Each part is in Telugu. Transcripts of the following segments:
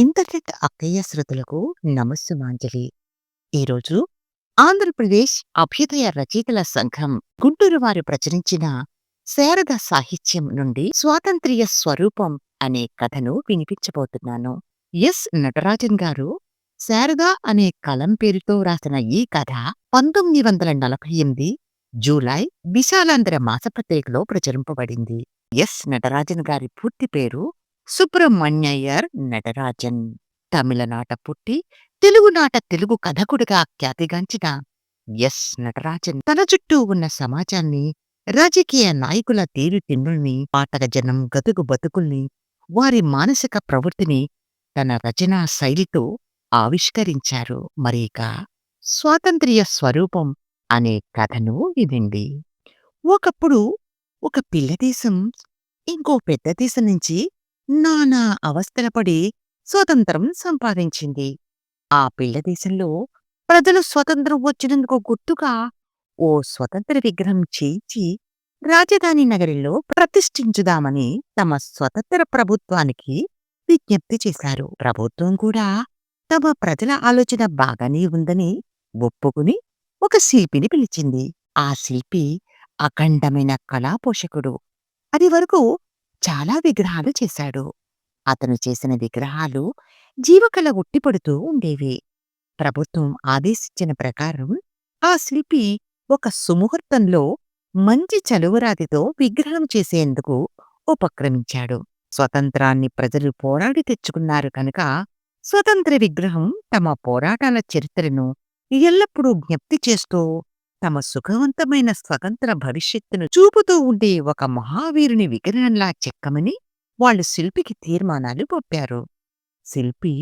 ఇంటర్నెట్ అక్కయ్య శ్రోతలకు నమస్సుమాంజలి. ఈరోజు ఆంధ్రప్రదేశ్ అభ్యుదయ రచయితల సంఘం గుంటూరు వారు ప్రచురించిన శారద సాహిత్యం నుండి స్వాతంత్ర్య స్వరూపం అనే కథను వినిపించబోతున్నాను. ఎస్ నటరాజన్ గారు శారద అనే కలం పేరుతో రాసిన ఈ కథ పంతొమ్మిది వందల నలభై ఎనిమిది జూలై విశాలాంధ్ర మాసపత్రికలో ప్రచురింపబడింది. ఎస్ నటరాజన్ గారి పూర్తి పేరు సుబ్రహ్మణ్యయ్యర్ నటరాజన్. తమిళనాట పుట్టి తెలుగునాట తెలుగు కథకుడిగా ఖ్యాతిగాంచిన ఎస్ నటరాజన్ తన చుట్టూ ఉన్న సమాజాన్ని రాజకీయ నాయకుల తీరుతిన్నుల్ని పాటక జనం గతుకు బతుకుల్ని వారి మానసిక ప్రవృత్తిని తన రచనా శైలితో ఆవిష్కరించారు మరీక స్వాతంత్ర్య స్వరూపం అనే కథను ఇదండి ఒకప్పుడు ఒక పిల్ల దేశం ఇంకో పెద్ద దేశం నుంచి నానా అవస్థలపడి స్వతంత్రం సంపాదించింది. ఆ పిల్ల దేశంలో ప్రజలు స్వతంత్రం వచ్చినందుకు గుర్తుగా ఓ స్వతంత్ర విగ్రహం చేయించి రాజధాని నగరిలో ప్రతిష్ఠించుదామని తమ స్వతంత్ర ప్రభుత్వానికి విజ్ఞప్తి చేశారు. ప్రభుత్వం కూడా తమ ప్రజల ఆలోచన బాగానే ఉందని ఒప్పుకుని ఒక శిల్పిని పిలిచింది. ఆ శిల్పి అఖండమైన కళాపోషకుడు. అది వరకు చాలా విగ్రహాలు చేశాడు. అతను చేసిన విగ్రహాలు జీవకళ ఉట్టిపడుతూ ఉండేవి. ప్రభుత్వం ఆదేశించిన ప్రకారం ఆ శిల్పి ఒక సుముహూర్తంలో మంచి చలువరాతితో విగ్రహం చేసేందుకు ఉపక్రమించాడు. స్వతంత్రాన్ని ప్రజలు పోరాడి తెచ్చుకున్నారు కనుక స్వతంత్ర విగ్రహం తమ పోరాటాల చరిత్రను ఎల్లప్పుడూ జ్ఞప్తి చేస్తూ తమ సుఖవంతమైన స్వతంత్ర భవిష్యత్తును చూపుతూ ఉండే ఒక మహావీరుని విగ్రహంలా చెక్కమని వాళ్ళు శిల్పికి తీర్మానాలు పంపారు. శిల్పి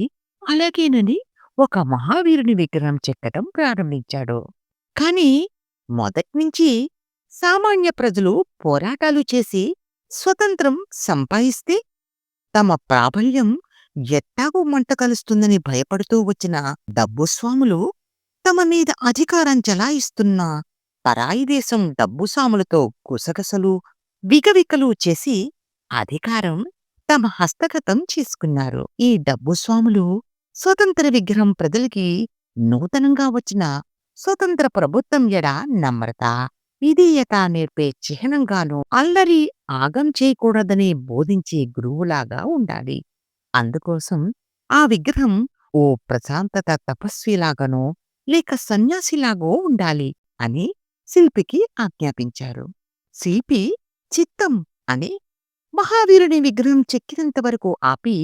అలాగేనని ఒక మహావీరుని విగ్రహం చెక్కటం ప్రారంభించాడు. కాని మొదట్నుంచి సామాన్య ప్రజలు పోరాటాలు చేసి స్వతంత్రం సంపాదిస్తే తమ ప్రాబల్యం ఎట్టాగో మంట కలుస్తుందని భయపడుతూ వచ్చిన డబ్బుస్వాములు తమ మీద అధికారం చెలాయిస్తున్న పరాయి దేశం డబ్బుసాములతో గుసగసలు వికవికలు చేసి అధికారం తమ హస్తగతం చేసుకున్నారు. ఈ డబ్బుస్వాములు స్వతంత్ర విగ్రహం ప్రజలకి నూతనంగా వచ్చిన స్వతంత్ర ప్రభుత్వం ఎడ నమ్రత. విధేయత నేర్పే చిహ్నంగాను అల్లరి ఆగం చేయకూడదని బోధించే గురువులాగా ఉండాలి. అందుకోసం ఆ విగ్రహం ఓ ప్రశాంతత తపస్విలాగానో లేక సన్యాసిలాగో ఉండాలి అని శిల్పికి ఆజ్ఞాపించారు. శిల్పి చిత్తం అని మహావీరుని విగ్రహం చెక్కినంత వరకు ఆపి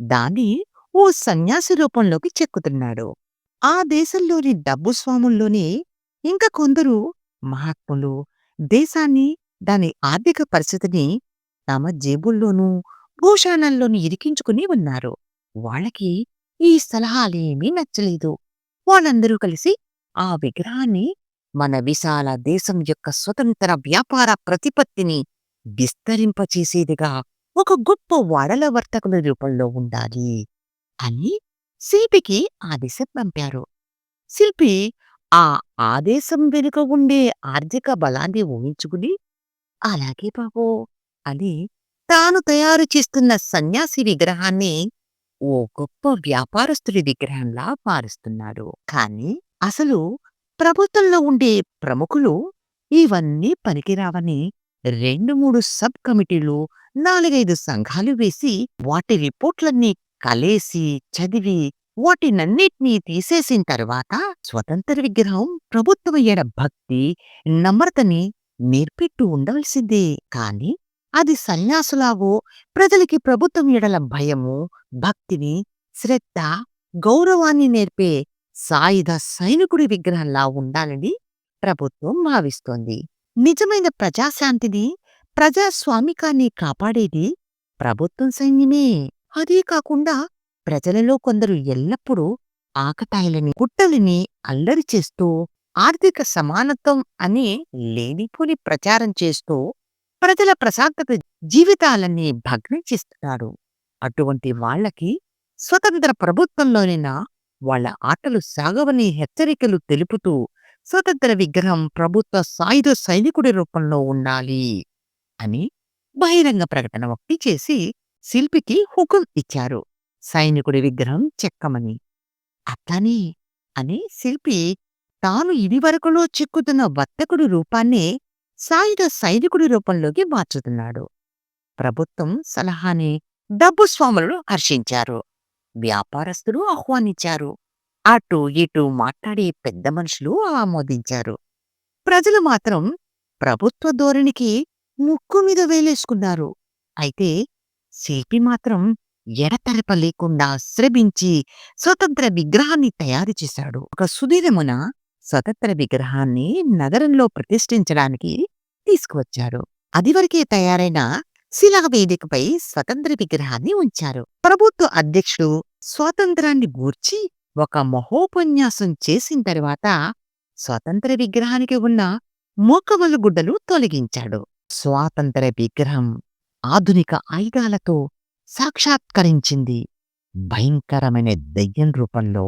దాన్ని ఓ సన్యాసి రూపంలోకి చెక్కుతున్నాడు. ఆ దేశంలోని డబ్బు స్వాముల్లోనే ఇంకా కొందరు మహాత్ములు దేశాన్ని దాని ఆర్థిక పరిస్థితిని తమ జేబుల్లోనూ భూషాణంలోనూ ఇరికించుకుని ఉన్నారు. వాళ్ళకి ఈ సలహాలేమీ నచ్చలేదు. వాళ్ళందరూ కలిసి ఆ విగ్రహాన్ని మన విశాల దేశం యొక్క స్వతంత్ర వ్యాపార ప్రతిపత్తిని విస్తరింపచేసేదిగా ఒక గొప్ప వడల వర్తకుల రూపంలో ఉండాలి అని శిల్పికి ఆదేశం పంపారు. శిల్పి ఆ ఆదేశం వెనుక ఉండే ఆర్థిక బలాన్ని ఊహించుకుని అలాగే బాబో అని తాను తయారు చేస్తున్న సన్యాసి విగ్రహాన్ని ఓ గొప్ప వ్యాపారస్తుడి విగ్రహంలా మారుస్తున్నారు. కాని అసలు ప్రభుత్వంలో ఉండే ప్రముఖులు ఇవన్నీ పనికిరావని రెండు మూడు సబ్ కమిటీలు నాలుగైదు సంఘాలు వేసి వాటి రిపోర్ట్లన్నీ కలేసి చదివి వాటినన్నిటినీ తీసేసిన తర్వాత స్వతంత్ర విగ్రహం ప్రభుత్వం భక్తి నమ్రతని నేర్పెట్టు ఉండవలసిందే. కాని అది సన్యాసులాగో ప్రజలకి ప్రభుత్వం ఎడల భయము భక్తిని శ్రద్ధ గౌరవాన్ని నేర్పే సాయుధ సైనికుడి విగ్రహంలా ఉండాలని ప్రభుత్వం భావిస్తోంది. నిజమైన ప్రజాశాంతిని ప్రజాస్వామికాన్ని కాపాడేది ప్రభుత్వం సైన్యమే. అదే కాకుండా ప్రజలలో కొందరు ఎల్లప్పుడూ ఆకతాయిలని కుట్టలిని అల్లరి చేస్తూ ఆర్థిక సమానత్వం అనే లేనిపోని ప్రచారం చేస్తూ ప్రజల ప్రశాంతత జీవితాలన్నీ భగ్నం చేస్తున్నారు అటువంటి వాళ్ళకి స్వతంత్ర ప్రభుత్వంలోనైనా వాళ్ళ ఆటలు సాగవని హెచ్చరికలు తెలుపుతూ స్వతంత్ర విగ్రహం ప్రభుత్వ సాయుధ సైనికుడి రూపంలో ఉండాలి అని బహిరంగ ప్రకటన ఒకటి చేసి శిల్పికి హుకుం ఇచ్చారు సైనికుడి విగ్రహం చెక్కమని. అట్లానే అని శిల్పి తాను ఇదివరకులో చిక్కుతున్న వర్తకుడి రూపాన్నే సాయుధ సైనికుడి రూపంలోకి మార్చుతున్నాడు. ప్రభుత్వం సలహాని డబ్బు స్వాములు హర్షించారు. వ్యాపారస్తులు ఆహ్వానించారు. అటు ఇటు మాట్లాడే పెద్ద మనుషులు ఆమోదించారు. ప్రజలు మాత్రం ప్రభుత్వ ధోరణికి ముక్కు మీద వేలేసుకున్నారు. అయితే శిల్పి మాత్రం ఎడతెరప లేకుండా శ్రమించి స్వతంత్ర విగ్రహాన్ని తయారు చేశాడు. ఒక సుదీరమున స్వతంత్ర విగ్రహాన్ని నగరంలో ప్రతిష్ఠించడానికి తీసుకువచ్చారు. అదివరకే తయారైన శిలా వేదికపై స్వతంత్ర విగ్రహాన్ని ఉంచారు. ప్రభుత్వ అధ్యక్షుడు స్వాతంత్రాన్ని గూర్చి ఒక మహోపన్యాసం చేసిన తరువాత స్వతంత్ర విగ్రహానికి ఉన్న మోకవలు గుడ్డలు తొలగించాడు. స్వాతంత్ర విగ్రహం ఆధునిక ఆయుధాలతో సాక్షాత్కరించింది. భయంకరమైన దెయ్యం రూపంలో.